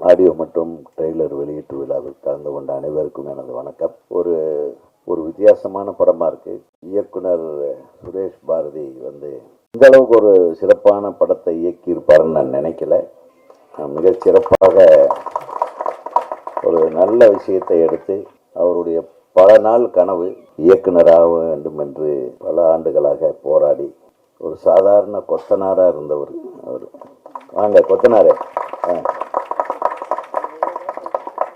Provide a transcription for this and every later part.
Audio மற்றும் trailer வெளியீட்டு விழாவில் கலந்து கொண்ட அனைவருக்கும் எனது வணக்கம். ஒரு ஒரு வித்தியாசமான படமாக இருக்குது இயக்குனர் சுரேஷ் பாரதி வந்து இந்த அளவுக்கு ஒரு சிறப்பான படத்தை இயக்கியிருப்பாருன்னு நான் நினைக்கல. மிக சிறப்பாக ஒரு நல்ல விஷயத்தை எடுத்து அவருடைய பல நாள் கனவு இயக்குனராக வேண்டும் என்று பல ஆண்டுகளாக போராடி ஒரு சாதாரண கொத்தனாராக இருந்தவர் அவர். வாங்க கொத்தனாரே. ஆ.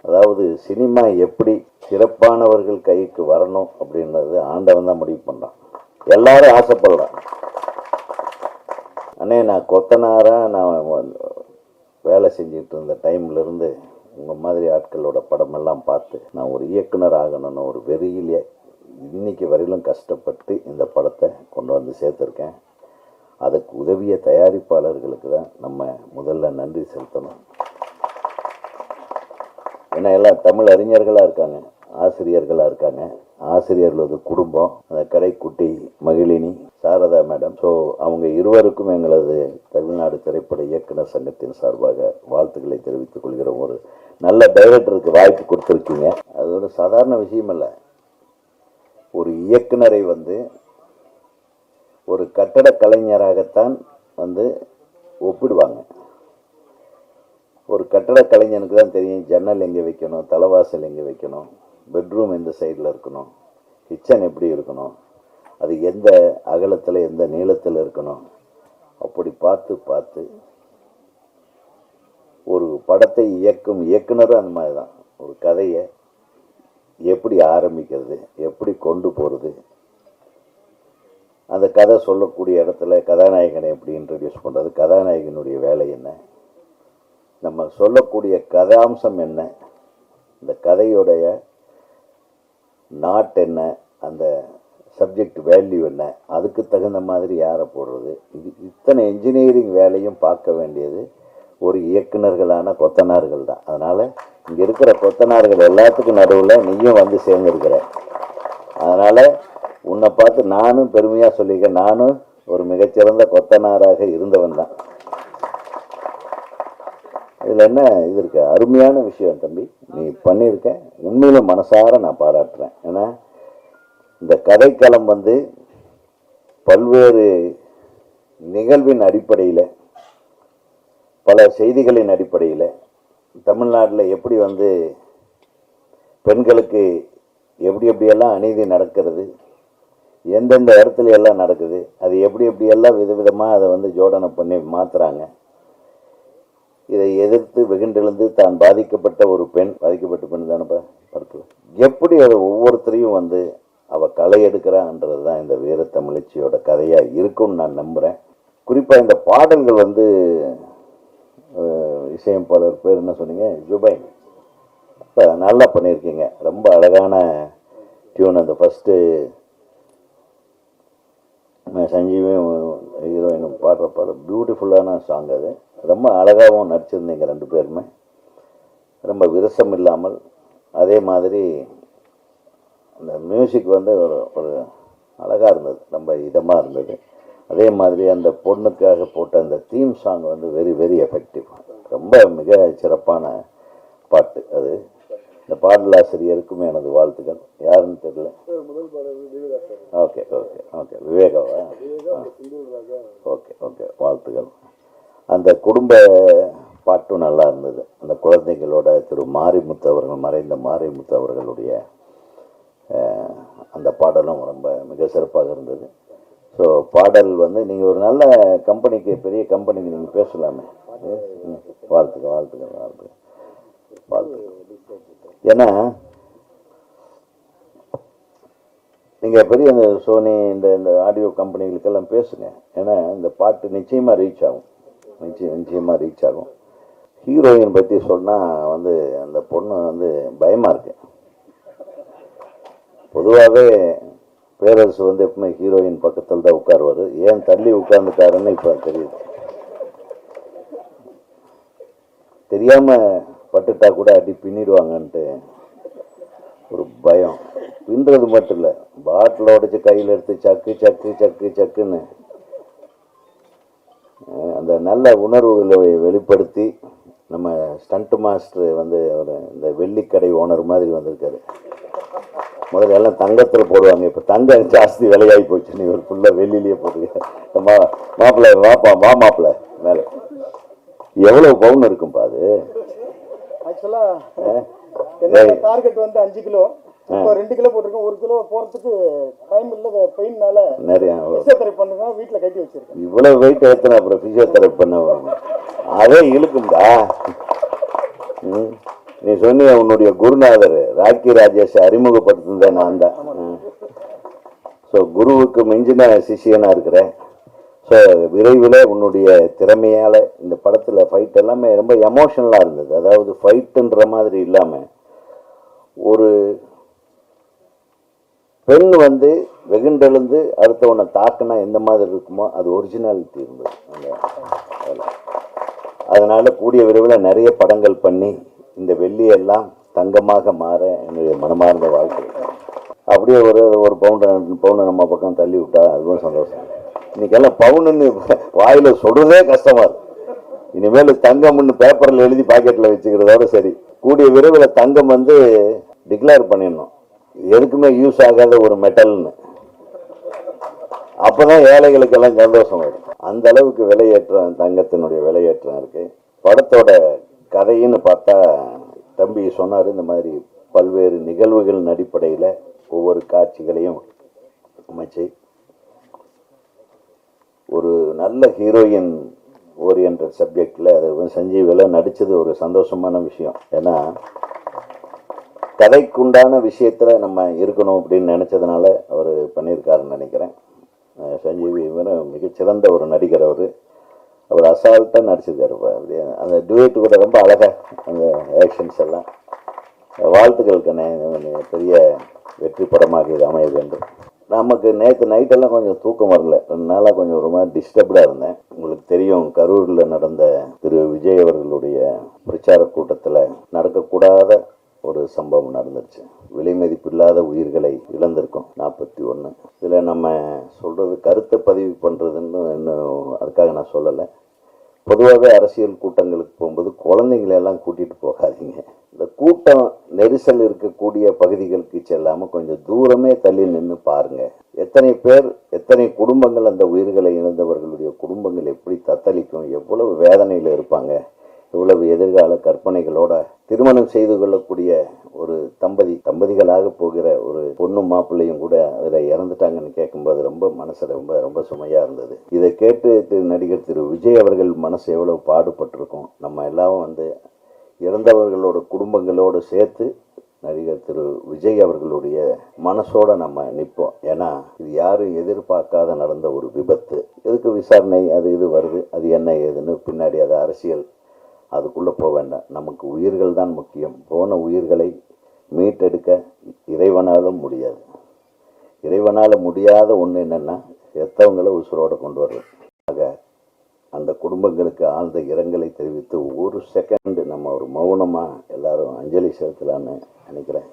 அதாவது சினிமா எப்படி சிறப்பானவர்கள் கைக்கு வரணும் அப்படின்றது ஆண்டவன் தான் முடிவு பண்ணுறான் எல்லாரும் ஆசைப்படுறான். அண்ணே நான் கொத்தனாராக நான் வந்து வேலை செஞ்சுட்டு இருந்த டைம்லேருந்து உங்கள் மாதிரி ஆட்களோட படமெல்லாம் பார்த்து நான் ஒரு இயக்குனர் ஆகணும்னு ஒரு வெறியிலே இன்னைக்கு வரையிலும் கஷ்டப்பட்டு இந்த படத்தை கொண்டு வந்து சேர்த்துருக்கேன். அதுக்கு உதவிய தயாரிப்பாளர்களுக்கு தான் நம்ம முதல்ல நன்றி செலுத்தணும். ஏன்னா எல்லாம் தமிழ் அறிஞர்களாக இருக்காங்க ஆசிரியர்களாக இருக்காங்க. ஆசிரியர்களது குடும்பம் அந்த கடைக்குட்டி மகிழினி சாரதா மேடம் ஸோ அவங்க இருவருக்கும் எங்களது தமிழ்நாடு திரைப்பட இயக்குனர் சங்கத்தின் சார்பாக வாழ்த்துக்களை தெரிவித்துக் கொள்கிறோம். ஒரு நல்ல டைரக்டருக்கு வாய்ப்பு கொடுத்துருக்கீங்க. அது ஒரு சாதாரண விஷயம் இல்லை. ஒரு இயக்குனரை வந்து ஒரு கட்டட கலைஞராகத்தான் வந்து ஒப்பிடுவாங்க. ஒரு கட்டட கலைஞனுக்கு தான் தெரியும் ஜன்னல் எங்கே வைக்கணும் தலைவாசல் எங்கே வைக்கணும் பெட்ரூம் எந்த சைடில் இருக்கணும் கிச்சன் எப்படி இருக்கணும் அது எந்த அகலத்தில் எந்த நீளத்தில் இருக்கணும். அப்படி பார்த்து பார்த்து ஒரு படத்தை இயக்கும் இயக்குனரும் அந்த மாதிரி தான். ஒரு கதையை எப்படி ஆரம்பிக்கிறது எப்படி கொண்டு போகிறது அந்த கதை சொல்லக்கூடிய இடத்துல கதாநாயகனை எப்படி இன்ட்ரடியூஸ் பண்ணுறது கதாநாயகனுடைய வேலை என்ன நம்ம சொல்லக்கூடிய கதாம்சம் என்ன? இந்த கதையுடைய நாட் என்ன? அந்த சப்ஜெக்ட் வேல்யூ என்ன? அதுக்கு தகுந்த மாதிரி யாரை போடுறது? இது இத்தனை இன்ஜினியரிங் வேலையும் பார்க்க வேண்டியது ஒரு இயக்குனர்களான கொத்தனார்கள் தான். அதனால் இங்கே இருக்கிற கொத்தனார்கள் எல்லாத்துக்கும் நடுவில் நீயும் வந்து சேர்ந்துருக்கிற. அதனால் உன்னை பார்த்து நானும் பெருமையாக சொல்லியிருக்கேன் நானும் ஒரு மிகச்சிறந்த கொத்தனாராக இருந்தவன் தான். இதில் என்ன இது இருக்கு? அருமையான விஷயம் தம்பி. நீ பண்ணியிருக்க. உண்மையில மனசார நான் பாராட்டுறேன். ஏன்னா இந்த கதைக்களம் வந்து பல்வேறு நிகழ்வின் அடிப்படையில் பல செய்திகளின் அடிப்படையில் தமிழ்நாட்டில் எப்படி வந்து பெண்களுக்கு எப்படி எப்படியெல்லாம் அநீதி நடக்கிறது எந்தெந்த இடத்துல எல்லாம் நடக்குது அது எப்படி எப்படியெல்லாம் விதவிதமாக அதை வந்து ஜோடனை பண்ணி மாற்றுறாங்க இதை எதிர்த்து வெகுண்டெழுந்து தான் பாதிக்கப்பட்ட ஒரு பெண் பாதிக்கப்பட்ட பெண் தானப்பா படத்தில் எப்படி அதை ஒவ்வொருத்தரையும் வந்து அவள் களை எடுக்கிறான்றது தான் இந்த வீர கதையாக இருக்கும்னு நான் நம்புகிறேன் குறிப்பாக இந்த பாடல்கள் வந்து இசையமைப்பாளர் பேர் என்ன சொன்னீங்க? ஜுபைன். இப்போ நல்லா பண்ணியிருக்கீங்க. ரொம்ப அழகான டியூன் அந்த ஃபஸ்ட்டு சஞ்சீவும் ஹீரோயினும் பாடுற பாடம் பியூட்டிஃபுல்லான சாங் அது. ரொம்ப அழகாகவும் நடிச்சிருந்தீங்க ரெண்டு பேருமே. ரொம்ப விரசம் இல்லாமல் அதே மாதிரி அந்த மியூசிக் வந்து ஒரு ஒரு அழகாக இருந்தது ரொம்ப இதமாக இருந்தது. அதே மாதிரி அந்த பொண்ணுக்காக போட்ட அந்த தீம் சாங் வந்து வெரி வெரி எஃபெக்டிவ் ரொம்ப மிக சிறப்பான பாட்டு அது. இந்த பாடலாசிரியருக்கும் எனது வாழ்த்துக்கள். யாருன்னு தெரியல? ஓகே ஓகே ஓகே விவேகாவா? ஓகே ஓகே வாழ்த்துக்கள். அந்த குடும்ப பாட்டும் நல்லா இருந்தது. அந்த குழந்தைகளோட திரு மாரிமுத்து அவர்கள் மறைந்த மாரிமுத்து அவர்களுடைய அந்த பாடலும் ரொம்ப மிக சிறப்பாக இருந்தது. ஸோ பாடல் வந்து நீங்கள் ஒரு நல்ல கம்பெனிக்கு பெரிய கம்பெனிக்கு நீங்கள் பேசலாமே. வாழ்த்துக்க வாழ்த்துக்கள் வாழ்த்துக்கள் வாழ்த்துக்கள் வாழ்த்துக்கள். ஏன்னா நீங்கள் பெரிய இந்த சோனி இந்த இந்த ஆடியோ கம்பெனிகளுக்கெல்லாம் பேசுங்க. ஏன்னா இந்த பாட்டு நிச்சயமாக ரீச் ஆகும். நிச்சயம் நிச்சயமாக ரீச் ஆகும். ஹீரோயின் பற்றி சொன்னால் வந்து அந்த பொண்ணு வந்து பயமாக இருக்கு. பொதுவாகவே பேரரசு வந்து எப்பவுமே ஹீரோயின் பக்கத்தில் தான் உட்காருவார். ஏன் தள்ளி உட்கார்ந்துட்டாருன்னு இப்போ தெரியுது. தெரியாமல் பட்டுட்டா கூட அடி பின்னிடுவாங்கன்ட்டு ஒரு பயம். பின்றது மட்டும் இல்லை பாட்டில் உடச்சி கையில் எடுத்து சக்கு சக்கு சக்கு சக்குன்னு நல்ல உணர்வுகளை வெளிப்படுத்தி நம்ம ஸ்டண்ட் மாஸ்டர் வந்து ஒரு இந்த வெள்ளிக்கடை ஓனர் மாதிரி வந்திருக்காரு. முதல்ல எல்லாம் தங்கத்தில் போடுவாங்க. இப்போ தங்கம் ஜாஸ்தி விலையாகி போச்சு. நீ ஒரு ஃபுல்லாக வெள்ளிலேயே போட்டுருக்க மா மாப்பிள்ளை வாப்பா வா மாப்பிள்ளை மேலே. எவ்வளோ பவுன் இருக்கும்பா அது? ஆக்சுவலா என்னோட டார்கெட் வந்து அஞ்சு கிலோ. இப்போ ரெண்டு கிலோ போட்டிருக்கேன் ஒரு கிலோ போறதுக்கு டைம் இல்ல. பெயின்னால நிறைய பிசியோதெரபி பண்ணுங்க. வீட்ல கட்டி வச்சிருக்கேன். இவ்வளவு வெயிட் ஏத்தன அப்புறம் பிசியோதெரபி பண்ண வரும். அதே இழுக்கும்டா. நீ சொன்னிய உன்னுடைய குருநாதர் ராக்கி ராஜேஷ் அறிமுகப்படுத்துனதே நான் தான் ஸோ குருவுக்கு மிஞ்சின சிஷியனா இருக்கிறேன். ஸோ விரைவில் உன்னுடைய திறமையால் இந்த படத்தில் ஃபைட் எல்லாமே ரொம்ப எமோஷனலாக இருந்தது. அதாவது ஃபைட்டுன்ற மாதிரி இல்லாமல் ஒரு பெண் வந்து வெகுண்டெழுந்து அடுத்தவனை தாக்குனா எந்த மாதிரி இருக்குமோ அது ஒரிஜினாலிட்டி இருந்தது. அந்த அதனால் கூடிய விரைவில் நிறைய படங்கள் பண்ணி இந்த வெள்ளியெல்லாம் தங்கமாக மாற என்னுடைய மனமார்ந்த வாழ்க்கை. அப்படியே ஒரு ஒரு பவுண்டை ரெண்டு நம்ம பக்கம் தள்ளி விட்டா அதுவும் சந்தோஷம். இன்னைக்கெல்லாம் பவுனுன்னு வாயில் சொல்கிறதே கஷ்டமாக இருக்கு. இனிமேல் தங்கம்னு பேப்பரில் எழுதி பாக்கெட்டில் வச்சுக்கிறதோட சரி. கூடிய விரைவில் தங்கம் வந்து டிக்ளேர் பண்ணிடணும். எதுக்குமே யூஸ் ஆகாத ஒரு மெட்டல்னு அப்பதான் ஏழைகளுக்கெல்லாம் சந்தோஷம் வரும். அந்த அளவுக்கு விலையேற்றம் தங்கத்தினுடைய விலையேற்றம் இருக்கு. படத்தோட கதைன்னு பார்த்தா தம்பி சொன்னார் இந்த மாதிரி பல்வேறு நிகழ்வுகளின் அடிப்படையில் ஒவ்வொரு காட்சிகளையும் அமைச்சு ஒரு நல்ல ஹீரோயின் ஓரியன்ட் சப்ஜெக்டில் அது சஞ்சீவில் நடித்தது ஒரு சந்தோஷமான விஷயம். ஏன்னா கதைக்குண்டான விஷயத்தில் நம்ம இருக்கணும் அப்படின்னு நினச்சதுனால அவர் பண்ணியிருக்காருன்னு நினைக்கிறேன். சஞ்சீவி மிகச்சிறந்த ஒரு நடிகர் அவர். அவர் அசால்ட்டாக நடிச்சிருக்காரு அப்படியே அந்த டுவேட் கூட ரொம்ப அழகாக அந்த ஆக்ஷன்ஸ் எல்லாம். வாழ்த்துக்கள் கண்ணே பெரிய வெற்றி படமாக இது அமைய வேண்டும் நமக்கு நேற்று நைட்டெல்லாம் கொஞ்சம் தூக்கம் வரல. ரெண்டு நாளாக கொஞ்சம் ஒரு மாதிரி டிஸ்டர்ப்டாக இருந்தேன். உங்களுக்கு தெரியும் கரூரில் நடந்த திரு விஜய் அவர்களுடைய பிரச்சார கூட்டத்தில் நடக்கக்கூடாத ஒரு சம்பவம் நடந்துருச்சு. விலை மதிப்பில்லாத உயிர்களை இழந்திருக்கோம். நாற்பத்தி ஒன்று இதில் நம்ம சொல்கிறது கருத்தை பதிவு பண்ணுறதுன்னு இன்னும் அதுக்காக நான் சொல்லலை. பொதுவாகவே அரசியல் கூட்டங்களுக்கு போகும்போது குழந்தைங்களெல்லாம் கூட்டிகிட்டு போகாதீங்க. இந்த கூட்டம் நெரிசல் இருக்கக்கூடிய பகுதிகளுக்கு செல்லாமல் கொஞ்சம் தூரமே தள்ளி நின்று பாருங்கள் எத்தனை பேர் எத்தனை குடும்பங்கள் அந்த உயிர்களை இழந்தவர்களுடைய குடும்பங்கள் எப்படி தத்தளிக்கும் எவ்வளவு வேதனையில் இருப்பாங்க இவ்வளவு எதிர்கால கற்பனைகளோட திருமணம் செய்து கொள்ளக்கூடிய ஒரு தம்பதி தம்பதிகளாக போகிற ஒரு பொண்ணும் மாப்பிள்ளையும் கூட அதில் இறந்துட்டாங்கன்னு கேட்கும்போது ரொம்ப மனசு ரொம்ப ரொம்ப சுமையாக இருந்தது. இதை கேட்டு திரு நடிகர் திரு விஜய் அவர்கள் மனசு எவ்வளவு பாடுபட்டிருக்கும். நம்ம எல்லாம் வந்து இறந்தவர்களோட குடும்பங்களோடு சேர்த்து நடிகர் திரு விஜய் அவர்களுடைய மனசோட நம்ம நிற்போம். ஏன்னா இது யாரும் எதிர்பார்க்காத நடந்த ஒரு விபத்து. எதுக்கு விசாரணை? அது இது வருது. அது என்ன ஏதுன்னு பின்னாடி அது அரசியல் அதுக்குள்ளே போக வேண்டாம். நமக்கு உயிர்கள் தான் முக்கியம். போன உயிர்களை மீட்டெடுக்க இறைவனாலும் முடியாது. இறைவனால் முடியாத ஒன்று என்னென்னா எத்தவங்களை உசுரோடு கொண்டு வர்றது. ஆக அந்த குடும்பங்களுக்கு ஆழ்ந்த இரங்கலை தெரிவித்து ஒரு செகண்ட் நம்ம ஒரு மௌனமாக எல்லாரும் அஞ்சலி செலுத்தலான்னு நினைக்கிறேன்.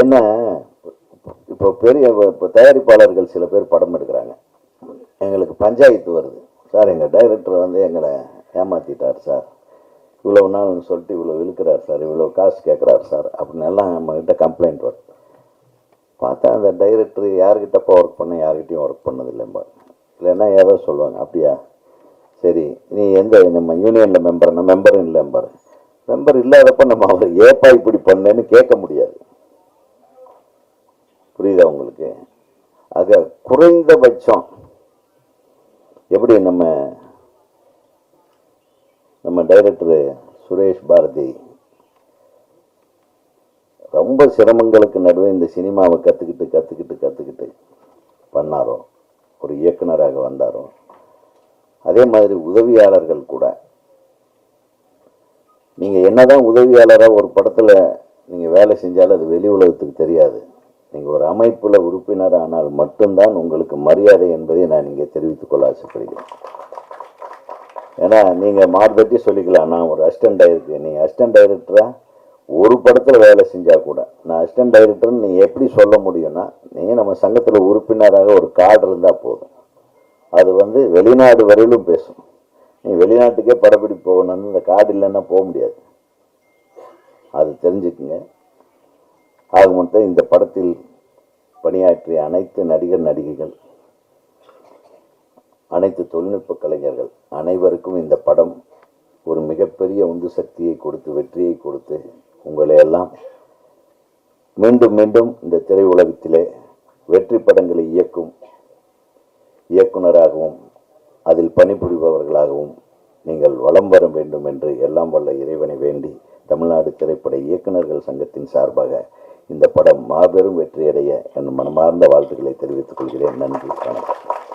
ஏன்னா இப்போ பெரிய இப்போ தயாரிப்பாளர்கள் சில பேர் படம் எடுக்கிறாங்க. எங்களுக்கு பஞ்சாயத்து வருது. சார் எங்கள் டைரக்டர் வந்து எங்களை ஏமாற்றிட்டார் சார். இவ்வளோ நாள் சொல்லிட்டு இவ்வளோ இழுக்கிறார் சார் இவ்வளோ காசு கேட்குறாரு சார் அப்படின்னு எல்லாம் நம்மக்கிட்ட கம்ப்ளைண்ட் வருது. பார்த்தா அந்த டைரக்டர் யார்கிட்டப்போ ஒர்க் பண்ண யார்கிட்டையும் ஒர்க் பண்ணதில்லைம்பா இல்லைன்னா ஏதோ சொல்லுவாங்க அப்படியா? சரி நீ எந்த நம்ம யூனியனில் மெம்பர்னா மெம்பரும் இல்லை மெம்பர் மெம்பர் இல்லாதப்ப நம்ம அவர் ஏப்பா இப்படி பண்ணேன்னு கேட்க முடியாது. புரியுதா உங்களுக்கு? ஆக குறைந்தபட்சம் எப்படி நம்ம நம்ம டைரக்டர் சுரேஷ் பாரதி. ரொம்ப சிரமங்களுக்கு நடுவே இந்த சினிமாவை கற்றுக்கிட்டு கற்றுக்கிட்டு கற்றுக்கிட்டு பண்ணாரோ? ஒரு இயக்குனராக வந்தாரோ? அதே மாதிரி உதவியாளர்கள் கூட. நீங்கள் என்னதான் உதவியாளராக ஒரு படத்தில் நீங்கள் வேலை செஞ்சாலும் அது வெளி உலகத்துக்கு தெரியாது. நீங்கள் ஒரு அமைப்பில் உறுப்பினர் ஆனால் மட்டும்தான் உங்களுக்கு மரியாதை என்பதை நான் இங்கே தெரிவித்துக்கொள்ள ஆசைப்படுகிறேன். ஏன்னா நீங்கள் மார்பற்றி சொல்லிக்கலாம் நான் ஒரு அசிஸ்டன்ட் டைரக்டர் நீங்கள் அசிஸ்டன்ட் டைரக்டராக ஒரு படத்தில் வேலை செஞ்சால் கூட நான் அசிஸ்டன்ட் டைரக்டர்னு நீ எப்படி சொல்ல முடியும்னா நீங்கள் நம்ம சங்கத்தில் உறுப்பினராக ஒரு கார்டு இருந்தால் போதும். அது வந்து வெளிநாடு வரையிலும் பேசும். நீ வெளிநாட்டுக்கே படப்பிடிப்பு போகணும்னு இந்த கார்டு இல்லைன்னா போக முடியாது. அது தெரிஞ்சுக்குங்க. ஆக மொத்தம் இந்த படத்தில் பணியாற்றிய அனைத்து நடிகர் நடிகைகள் அனைத்து தொழில்நுட்ப கலைஞர்கள் அனைவருக்கும் இந்த படம் ஒரு மிகப்பெரிய உந்து சக்தியை கொடுத்து வெற்றியை கொடுத்து உங்களை எல்லாம் மீண்டும் மீண்டும் இந்த திரையுலகத்திலே வெற்றி படங்களை இயக்கும் இயக்குனராகவும் அதில் பணிபுரிபவர்களாகவும் நீங்கள் வலம் வர வேண்டும் என்று எல்லாம் வல்ல இறைவனை வேண்டி தமிழ்நாடு திரைப்பட இயக்குனர்கள் சங்கத்தின் சார்பாக இந்த படம் மாபெரும் வெற்றியடைய என் மனமார்ந்த வாழ்த்துக்களை தெரிவித்துக் கொள்கிறேன். நன்றி வணக்கம்.